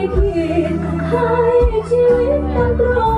ให้ชีวิตมันตรง